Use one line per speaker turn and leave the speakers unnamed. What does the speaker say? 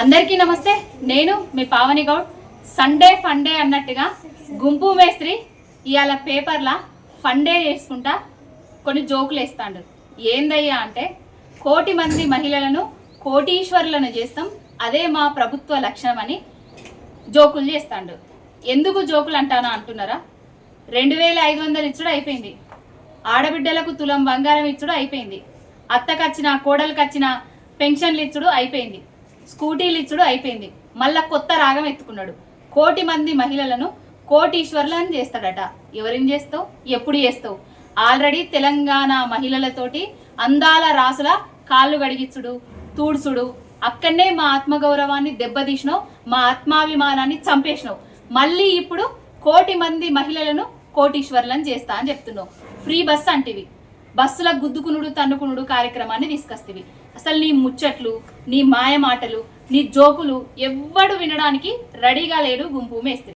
అందరికీ నమస్తే. నేను మీ పావని గౌడ్. సండే ఫండే అన్నట్టుగా గుంపు మేస్త్రి ఇవాళ పేపర్లా ఫండే చేసుకుంటా కొన్ని జోకులు వేస్తాడు. ఏందయ్యా అంటే కోటి మంది మహిళలను కోటీశ్వరులను చేస్తాం. అదే మా ప్రభుత్వ లక్ష్యం అని జోకులు చేస్తాడు. ఎందుకు జోకులు అంటానా అంటున్నారా? రెండు వేల ఐదు వందలు ఇచ్చుడు అయిపోయింది. ఆడబిడ్డలకు తులం బంగారం ఇచ్చుడు అయిపోయింది. అత్తకచ్చిన కోడలకచ్చిన పెన్షన్లు ఇచ్చుడు అయిపోయింది. స్కూటీలు ఇచ్చుడు అయిపోయింది. మళ్ళా కొత్త రాగం ఎత్తుకున్నాడు. కోటి మంది మహిళలను కోటీశ్వర్లను చేస్తాడట. ఎవరిని చేస్తావు? ఎప్పుడు చేస్తావు? ఆల్రెడీ తెలంగాణ మహిళలతోటి అందాల రాసుల కాళ్ళు గడిగిచ్చుడు తూడ్చుడు. అక్కడనే మా ఆత్మగౌరవాన్ని దెబ్బతీసినావు మా ఆత్మాభిమానాన్ని చంపేసినావు. మళ్ళీ ఇప్పుడు కోటి మంది మహిళలను కోటీశ్వర్లను చేస్తా అని చెప్తున్నావు. ఫ్రీ బస్ అంటివి. బస్సుల గుద్దుకునుడు తన్నుకునుడు కార్యక్రమాన్ని తీసుకొస్తేవి అసలు నీ ముచ్చట్లు నీ మాయ మాటలు నీ జోకులు ఎవ్వడు వినడానికి రెడీగా లేడు గుంపు మేస్త్రి.